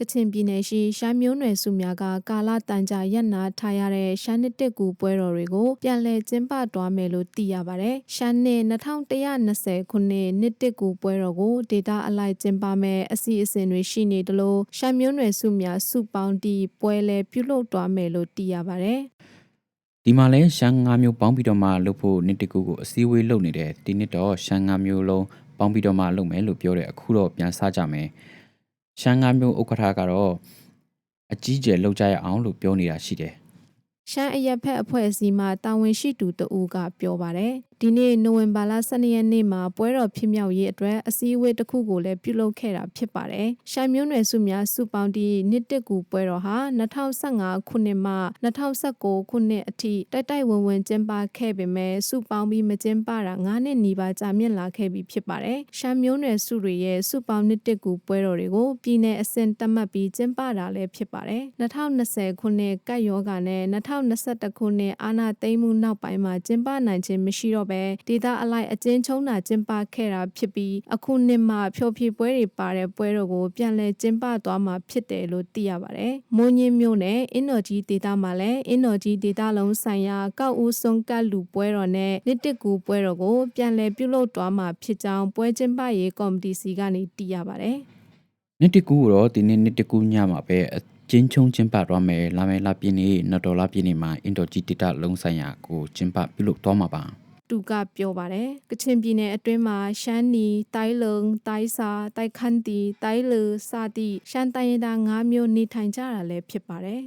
ကချင်ပြည်နယ်ရှိရှမ်းမျိုးနွယ်စုများကကာလတန်ကြာရက်နာထားရတဲ့ရှမ်းနှစ်တက်ကူပွဲတော်တွေကိုပြန်လည်ကျင်းပသွားမယ်လို့သိရပါတယ်။ရှမ်းနှစ်2120ခုနှစ်နှစ်တက်ကူပွဲတော်ကိုဒေတာအလိုက်ကျင်းပမယ်အစီအစဉ်တွေရှိနေတယ်လို့ရှမ်းမျိုးနွယ်စုများစုပေါင်းတီပွဲလဲပြုလုပ်သွားမယ်လို့သိရပါတယ်။ဒီမှာလဲရှမ်း၅မျိုးပေါင်းပြီးတော့မှလုပ်ဖို့နှစ်တကူကိုအစည်းအဝေးလုပ်နေတယ်ဒီနှစ်တော့ရှမ်း၅မျိုးလုံးပေါင်းပြီးတော့မှလုပ်မယ်လို့ပြောတယ်အခုတော့ပြန်စကြမယ် ရှမ်း၅မျိုးဥက္ကဋ္ဌကတော့အကြီးကျယ်လုပ်ကြရအောင်လို့ပြောနေတာရှိတယ်ရှမ်းအရက်ဖက်အဖွဲ့အစည်းမှတာဝန်ရှိသူတဦးကပြောပါတယ်။ ဒီနေ့နိုဝင်ဘာလ12ရက်နေ့မှာပွဲတော်ဖြစ်မြောက်ရေးအတွက်အစည်းအဝေးတစ်ခုကိုလည်းပြုလုပ်ခဲ့တာဖြစ်ပါတယ်။ရှမ်းမျိုးနွယ်စုများစုပေါင်းတီနှစ်တက်ကူပွဲတော်ဟာ2015ခုနှစ်မှ2019ခုနှစ်အထိတိုက်တိုက်ဝင်ဝင်ကျင်းပခဲ့ပေမဲ့စုပေါင်းပြီးမကျင်းပတာ9နှစ်နီးပါးကြာမြင့်လာခဲ့ပြီဖြစ်ပါတယ်။ရှမ်းမျိုးနွယ်စုတွေရဲ့စုပေါင်းနှစ်တက်ကူပွဲတော်တွေကိုပြည်내အဆင့်တက်မှတ်ပြီးကျင်းပတာလည်းဖြစ်ပါတယ်။2020ခုနှစ်ကပ်ရောဂါနဲ့2021ခုနှစ်အာဏာသိမ်းမှုနောက်ပိုင်းမှာကျင်းပနိုင်ခြင်းမရှိတော့ပဲဒေသအလိုက်အကျဉ်းချုံးတာကျင်းပခဲ့တာဖြစ်ပြီးအခုနှစ်မှဖျော်ဖြေပွဲတွေပါတဲ့ပွဲတော်ကိုပြန်လည်ကျင်းပသွားမှာဖြစ်တယ်လို့သိရပါတယ်။မွန်ညင်းမျိုးနဲ့အင်နော်ကြီးဒေသမှာလည်းအင်နော်ကြီးဒေသလုံးဆိုင်ရာကောက်ဦးစွန်ကတ်လူပွဲတော်နဲ့နှစ်တစ်ကူပွဲတော်ကိုပြန်လည်ပြုလုပ်သွားမှာဖြစ်ကြောင်းပွဲကျင်းပရေးကော်မတီစီကနေသိရပါတယ်။နှစ်တကူကိုတော့ဒီနေ့နှစ်တကူညမှာပဲအကျဉ်းချုံကျင်းပသွားမယ်လာမယ်လာပြင်းနေနော်ဒေါ်လာပြင်းနေမှာအင်ဒိုဂျီတီတာလုံးဆိုင်ရာကိုကျင်းပပြုလုပ်သွားမှာပါ သူကပြောပါတယ်ကချင်ပြည်နယ်အတွင်းမှာရှမ်းနီတိုင်းလုံတိုင်းစာတိုက်ခန်းတီတိုင်းလူစသည့်ရှမ်းတိုင်းရင်းသား၅မျိုးနေထိုင်ကြတာလည်းဖြစ်ပါတယ်